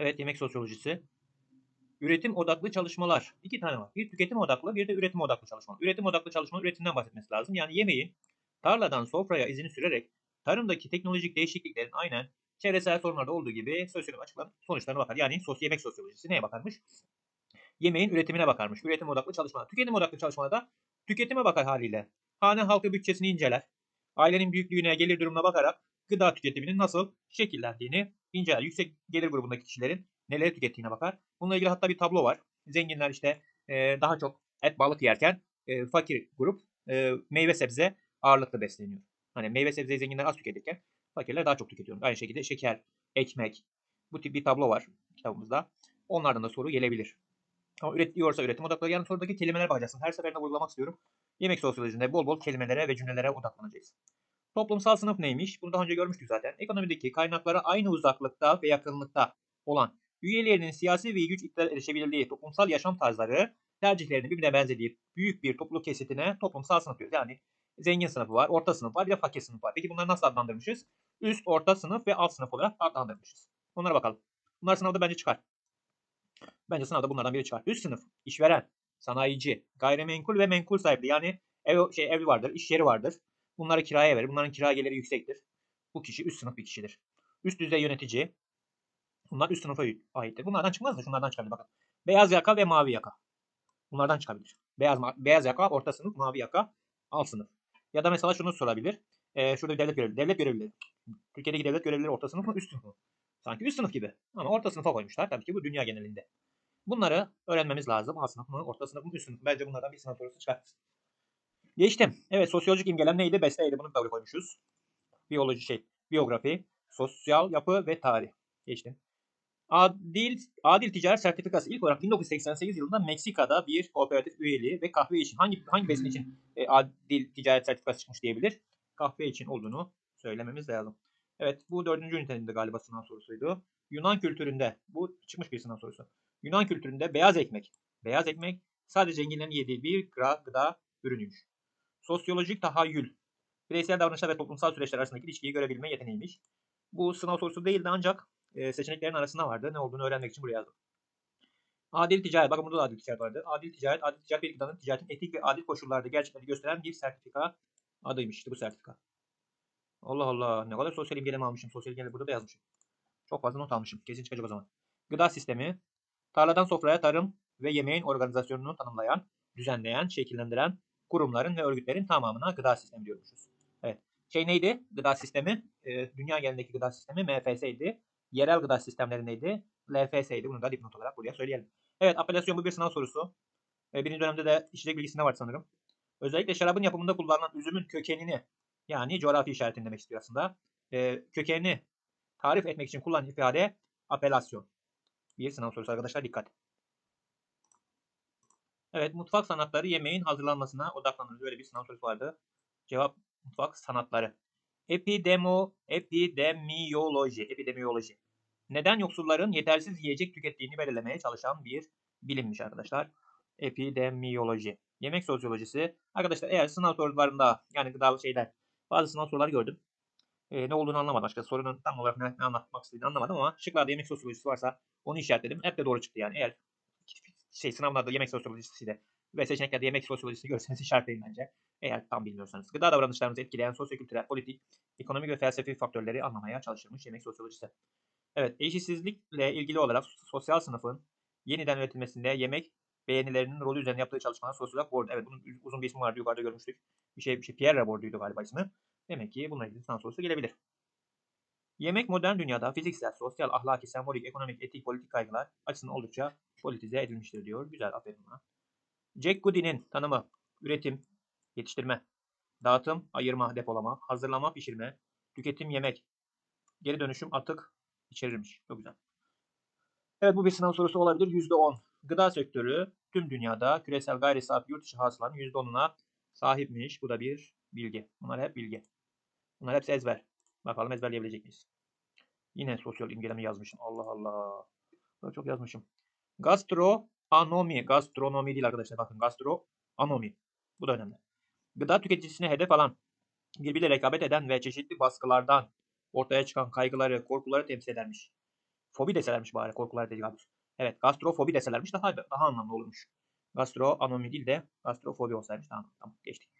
Evet yemek sosyolojisi. Üretim odaklı çalışmalar. İki tane var. Bir tüketim odaklı bir de üretim odaklı çalışma. Üretim odaklı çalışma üretimden bahsetmesi lazım. Yani yemeğin tarladan sofraya izini sürerek tarımdaki teknolojik değişikliklerin aynen çevresel sorunlarda olduğu gibi sosyolojik açıklanan sonuçlarına bakar. Yani sos yemek sosyolojisi neye bakarmış? Yemeğin üretimine bakarmış. Üretim odaklı çalışmalar. Tüketim odaklı çalışmalarda tüketime bakar haliyle. Hane halkı bütçesini inceler. Ailenin büyüklüğüne, gelir durumuna bakarak gıda tüketiminin nasıl şekillendiğini inceler. Yüksek gelir grubundaki kişilerin neleri tükettiğine bakar. Bununla ilgili hatta bir tablo var. Zenginler işte e, daha çok et balık yerken e, fakir grup e, meyve sebze ağırlıklı besleniyor. Hani meyve sebzeyi zenginler az tüketirken fakirler daha çok tüketiyor. Aynı şekilde şeker, ekmek bu tip bir tablo var kitabımızda. Onlardan da soru gelebilir. Ama üretiyorsa üretim odaklı. Yani sorudaki kelimeler bakacaksın. Her seferinde vurgulamak istiyorum. Yemek sosyolojisinde bol bol kelimelere ve cümlelere odaklanacağız. Toplumsal sınıf neymiş? Bunu daha önce görmüştük zaten. Ekonomideki kaynaklara aynı uzaklıkta ve yakınlıkta olan üyelerinin siyasi ve güç iktidar erişebildiği toplumsal yaşam tarzları tercihlerinin birbirine benzediği büyük bir topluluk kesitine toplumsal sınıf diyoruz. Yani zengin sınıfı var, orta sınıf var, bir de fakir sınıf var. Peki bunları nasıl adlandırmışız? Üst, orta sınıf ve alt sınıf olarak adlandırmışız. Onlara bakalım. Bunlar sınavda bence çıkar. Bence sınavda bunlardan biri çıkar. Üst sınıf, işveren, sanayici, gayrimenkul ve menkul sahibi. Yani ev, şey, evi vardır, iş yeri vardır. Bunları kiraya verir. Bunların kira geliri yüksektir. Bu kişi üst sınıf bir kişidir. Üst düzey yönetici. Bunlar üst sınıfa aittir. Bunlardan çıkmaz da şunlardan çıkabilir. Bakın. Beyaz yaka ve mavi yaka. Bunlardan çıkabilir. Beyaz, beyaz yaka orta sınıf, mavi yaka alt sınıf. Ya da mesela şunu sorabilir. Ee, şurada bir devlet görevlileri. Devlet görevlileri. Türkiye'deki devlet görevlileri orta sınıf mı üst sınıf mı? Sanki üst sınıf gibi. Ama orta sınıfa koymuşlar. Tabii ki bu dünya genelinde. Bunları öğrenmemiz lazım. Alt sınıf mı, orta sınıf mı, üst sınıf mı? Bence bunlardan bir sınav sorusu çıkar. Geçtim. Evet sosyolojik imgelem neydi? Besleydi. Bunu da koymuşuz. Biyoloji şey, biyografi, sosyal yapı ve tarih. Geçtim. Adil, adil ticaret sertifikası ilk olarak 1988 yılında Meksika'da bir kooperatif üyeliği ve kahve için hangi hangi besin için e, adil ticaret sertifikası çıkmış diyebilir? Kahve için olduğunu söylememiz lazım. Evet bu dördüncü ünitenin galiba sınav sorusuydu. Yunan kültüründe bu çıkmış bir sınav sorusu. Yunan kültüründe beyaz ekmek, beyaz ekmek sadece zenginlerin yediği bir gıda ürünüymüş. Sosyolojik tahayyül, bireysel davranışlar ve toplumsal süreçler arasındaki ilişkiyi görebilme yeteneğiymiş. Bu sınav sorusu değildi ancak e, seçeneklerin arasında vardı. Ne olduğunu öğrenmek için buraya yazdım. Adil ticaret. Bakın burada da adil ticaret vardı. Adil ticaret, adil ticaret bir gıdanın ticaretin etik ve adil koşullarda gerçekleri gösteren bir sertifika adıymış. İşte bu sertifika. Allah Allah. Ne kadar sosyal imgeleme almışım. Sosyal imgeleme burada da yazmışım. Çok fazla not almışım. Kesin çıkacak o zaman. Gıda sistemi. Tarladan sofraya tarım ve yemeğin organizasyonunu tanımlayan, düzenleyen, şekillendiren kurumların ve örgütlerin tamamına gıda sistemi diyormuşuz. Evet. Şey neydi? Gıda sistemi. E, dünya genelindeki gıda sistemi MFS'ydi. Yerel gıda sistemleri neydi? LFS'ydi. Bunu da dipnot olarak buraya söyleyelim. Evet apelasyon bu bir sınav sorusu. E, birinci dönemde de işlek bilgisinde var sanırım. Özellikle şarabın yapımında kullanılan üzümün kökenini yani coğrafi işaretini demek istiyor aslında. E, kökenini tarif etmek için kullanılan ifade apelasyon. Bir sınav sorusu arkadaşlar dikkat. Evet mutfak sanatları yemeğin hazırlanmasına odaklanır. Böyle bir sınav sorusu vardı. Cevap mutfak sanatları. Epidemo, epidemiyoloji, epidemiyoloji. Neden yoksulların yetersiz yiyecek tükettiğini belirlemeye çalışan bir bilimmiş arkadaşlar. Epidemiyoloji. Yemek sosyolojisi. Arkadaşlar eğer sınav sorularında yani gıda şeyler bazı sınav soruları gördüm. Ee, ne olduğunu anlamadım açıkçası. Sorunun tam olarak ne, ne anlatmak istediğini anlamadım ama şıklarda yemek sosyolojisi varsa onu işaretledim. Hep de doğru çıktı yani. Eğer şey sınavlarda yemek sosyolojisi de ve seçeneklerde yemek sosyolojisini görseniz işaretleyin bence. Eğer tam bilmiyorsanız. Gıda davranışlarımızı etkileyen sosyokültürel, politik, ekonomik ve felsefi faktörleri anlamaya çalışılmış yemek sosyolojisi. Evet, eşitsizlikle ilgili olarak sosyal sınıfın yeniden üretilmesinde yemek beğenilerinin rolü üzerine yaptığı çalışmalar sosyolog board. Evet, bunun uzun bir ismi vardı yukarıda görmüştük. Bir şey, bir şey Pierre Bourdieu'ydu galiba ismi. Demek ki bununla ilgili sınav sorusu gelebilir. Yemek modern dünyada fiziksel, sosyal, ahlaki, sembolik, ekonomik, etik, politik kaygılar açısından oldukça politize edilmiştir diyor. Güzel, aferin buna. Jack Goody'nin tanımı, üretim, yetiştirme, dağıtım, ayırma, depolama, hazırlama, pişirme, tüketim, yemek, geri dönüşüm, atık içerirmiş. Çok güzel. Evet bu bir sınav sorusu olabilir. %10. Gıda sektörü tüm dünyada küresel gayri safi yurt dışı hasılanın %10'una sahipmiş. Bu da bir bilgi. Bunlar hep bilgi. Bunlar hepsi ezber. Bakalım ezberleyebilecek miyiz? Yine sosyal imgeleme yazmışım. Allah Allah. Burada çok yazmışım. Gastroanomi. Gastronomi değil arkadaşlar. Bakın gastroanomi. Bu da önemli. Gıda tüketicisine hedef alan, birbiriyle rekabet eden ve çeşitli baskılardan ortaya çıkan kaygıları, korkuları temsil edermiş. Fobi deselermiş bari korkular tecavüz. Evet gastrofobi deselermiş daha daha anlamlı olurmuş. Gastro anomi değil de gastrofobi olsaymış tamam tamam geçtik.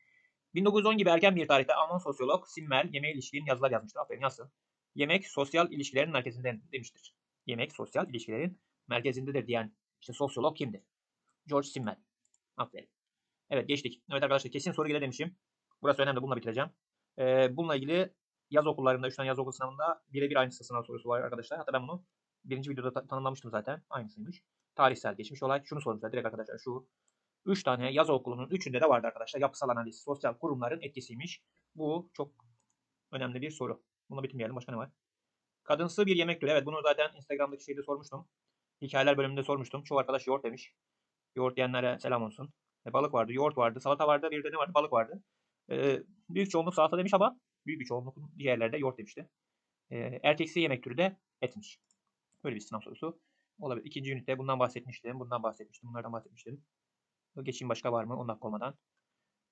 1910 gibi erken bir tarihte Alman sosyolog Simmel yemeğe ilişkin yazılar yazmıştır. Aferin yazsın. Yemek sosyal ilişkilerin merkezinde demiştir. Yemek sosyal ilişkilerin merkezindedir diyen işte sosyolog kimdir? George Simmel. Aferin. Evet geçtik. Evet arkadaşlar kesin soru gelir demişim. Burası önemli. Bununla bitireceğim. Ee, bununla ilgili yaz okullarında, 3 tane yaz okul sınavında birebir aynısı sınav sorusu var arkadaşlar. Hatta ben bunu birinci videoda ta- tanımlamıştım zaten. Aynısıymış. Tarihsel geçmiş olay. Şunu sormuşlar direkt arkadaşlar şu. 3 tane yaz okulunun 3'ünde de vardı arkadaşlar. Yapısal analiz, sosyal kurumların etkisiymiş. Bu çok önemli bir soru. Bunu bitirmeyelim. Başka ne var? Kadınsı bir yemek türü. Evet bunu zaten Instagram'daki şeyde sormuştum. Hikayeler bölümünde sormuştum. Çoğu arkadaş yoğurt demiş. Yoğurt diyenlere selam olsun. E, balık vardı, yoğurt vardı, salata vardı, bir de ne vardı? Balık vardı. E, büyük çoğunluk salata demiş ama büyük bir çoğunluk diğerlerde yoğurt demişti. E, erkeksi yemek türü de etmiş. Böyle bir sınav sorusu olabilir. İkinci ünite bundan bahsetmiştim, bundan bahsetmiştim, bunlardan bahsetmiştim. Geçeyim başka var mı? 10 dakika olmadan.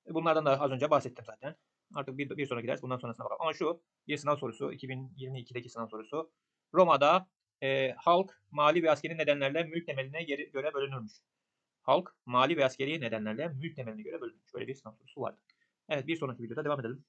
E, Bunlardan da az önce bahsettim zaten. Artık bir, bir sonraki ders bundan sonrasına bakalım. Ama şu bir sınav sorusu. 2022'deki sınav sorusu. Roma'da e, halk mali ve askeri nedenlerle mülk temeline göre bölünürmüş. Halk mali ve askeri nedenlerle mülk temeline göre bölünmüş. Böyle bir sınav sorusu vardı. Evet bir sonraki videoda devam edelim.